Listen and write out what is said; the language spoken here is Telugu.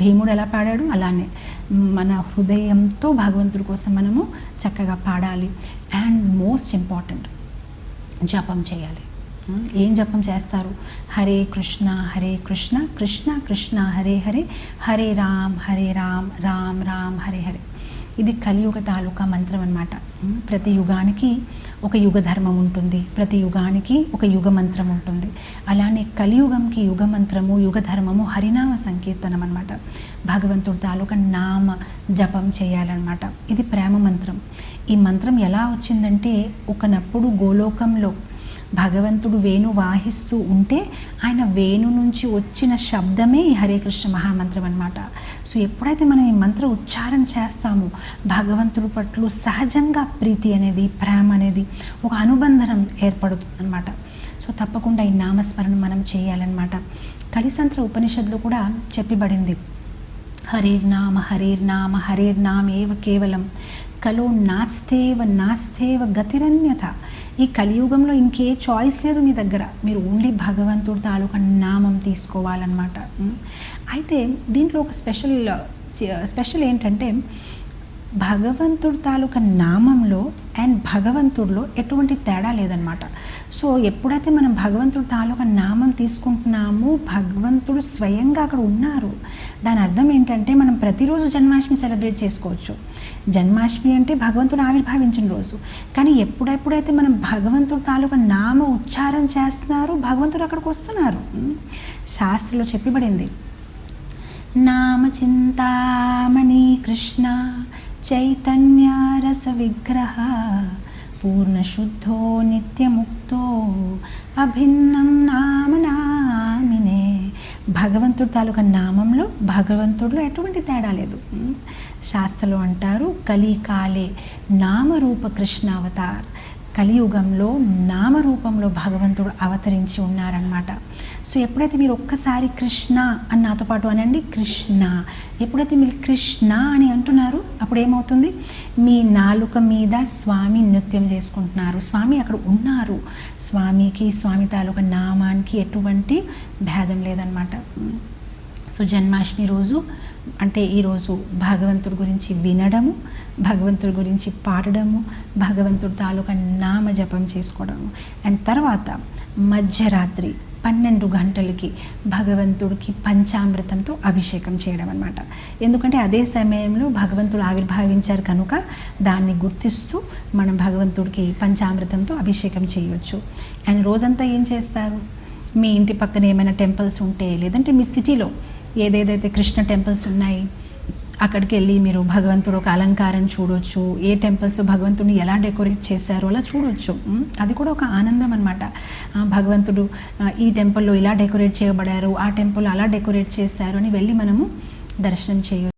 భీముడు ఎలా పాడాడు. అలానే మన హృదయంతో భగవంతుడి కోసం మనము చక్కగా పాడాలి. అండ్ మోస్ట్ ఇంపార్టెంట్ జపం చేయాలి. Hmm? ఏం జపం చేస్తారు? హరే కృష్ణ హరే కృష్ణ కృష్ణ కృష్ణ హరే హరే హరే రామ్ హరే రామ్ రామ్ రామ్ హరే హరే. ఇది కలియుగ తాలూకా మంత్రం అనమాట ప్రతి యుగానికి ఒక యుగ ధర్మం ఉంటుంది. ప్రతి యుగానికి ఒక యుగ మంత్రం ఉంటుంది. అలానే కలియుగంకి యుగ మంత్రము యుగ ధర్మము హరినామ సంకీర్తనం అనమాట భగవంతుడి తాలూకా నామ జపం చేయాలన్నమాట. ఇది ప్రేమ మంత్రం. ఈ మంత్రం ఎలా వచ్చిందంటే ఒకనప్పుడు గోలోకంలో భగవంతుడు వేణు వాహిస్తూ ఉంటే ఆయన వేణు నుంచి వచ్చిన శబ్దమే ఈ హరే కృష్ణ మహామంత్రం అనమాట సో ఎప్పుడైతే మనం ఈ మంత్ర ఉచ్చారణ చేస్తామో భగవంతుడి పట్ల సహజంగా ప్రీతి అనేది ప్రేమ అనేది ఒక అనుబంధనం ఏర్పడుతుంది అనమాట సో తప్పకుండా ఈ నామస్మరణ మనం చేయాలన్నమాట. కలిసంత్ర ఉపనిషత్తులో కూడా చెప్పబడింది. హరేర్నామ హరేర్నామ హరేర్నామ ఏవ కేవలం. కలో నాస్తేవ నాస్తేవ గతిరన్యత ఈ కలియుగంలో ఇంకే చాయిస్ లేదు మీ దగ్గర. మీరు ఓన్లీ భగవంతుడి తాలూకా నామం తీసుకోవాలన్నమాట. అయితే దీంట్లో ఒక స్పెషల్ స్పెషల్ uh, ఏంటంటే భగవంతుడు తాలూకా నామంలో అండ్ భగవంతుడిలో ఎటువంటి తేడా లేదనమాట సో ఎప్పుడైతే మనం భగవంతుడు తాలూకా నామం తీసుకుంటున్నామో భగవంతుడు స్వయంగా అక్కడ ఉన్నారు. దాని అర్థం ఏంటంటే మనం ప్రతిరోజు జన్మాష్టమి సెలబ్రేట్ చేసుకోవచ్చు. జన్మాష్టమి అంటే భగవంతుడు ఆవిర్భావించిన రోజు. కానీ ఎప్పుడెప్పుడైతే మనం భగవంతుడు తాలూకా నామ ఉచ్చారం చేస్తున్నారో భగవంతుడు అక్కడికి వస్తున్నారు. శాస్త్రిలో శాస్త్రంలో చెప్పబడింది. నామ చింతామణి కృష్ణ చైతన్యారస విగ్రహ పూర్ణశుద్ధో నిత్యముక్తో అభిన్నం నామ నామినే భగవంతుడు తాలూకా నామంలో భగవంతుడిలో ఎటువంటి తేడా లేదు ఉం? అంటారు కలికాలే నామరూప కృష్ణ అవతార్ కలియుగంలో నామరూపంలో భగవంతుడు అవతరించి ఉన్నారనమాట సో ఎప్పుడైతే మీరు ఒక్కసారి కృష్ణ అని నాతో పాటు అనండి కృష్ణ. ఎప్పుడైతే మీరు కృష్ణ అని అంటున్నారు అప్పుడు ఏమవుతుంది మీ నాలుక మీద స్వామి నృత్యం చేసుకుంటున్నారు. స్వామి అక్కడ ఉన్నారు. స్వామికి స్వామి తాలూకా నామానికి ఎటువంటి భేదం లేదనమాట సో జన్మాష్టమి రోజు అంటే ఈరోజు భగవంతుడి గురించి వినడము భగవంతుడి గురించి పాడడము భగవంతుడి తాలూకా నామ జపం చేసుకోవడము. అండ్ తర్వాత మధ్యరాత్రి పన్నెండు గంటలకి భగవంతుడికి పంచామృతంతో అభిషేకం చేయడం అనమాట ఎందుకంటే అదే సమయంలో భగవంతుడు ఆవిర్భావించారు కనుక దాన్ని గుర్తిస్తూ మనం భగవంతుడికి పంచామృతంతో అభిషేకం చేయొచ్చు. అండ్ రోజంతా ఏం చేస్తారు? మీ ఇంటి పక్కన ఏమైనా టెంపుల్స్ ఉంటే లేదంటే మీ సిటీలో ఏదేదైతే కృష్ణ టెంపుల్స్ ఉన్నాయి అక్కడికి వెళ్ళి మీరు భగవంతుడు ఒక అలంకారం చూడొచ్చు. ఏ టెంపుల్స్ భగవంతుడిని ఎలా డెకరేట్ చేశారో అలా చూడొచ్చు. అది కూడా ఒక ఆనందం అనమాట భగవంతుడు ఈ టెంపుల్లో ఇలా డెకరేట్ చేయబడారు ఆ టెంపుల్ అలా డెకరేట్ చేశారు అని వెళ్ళి మనము దర్శనం చేయొచ్చు.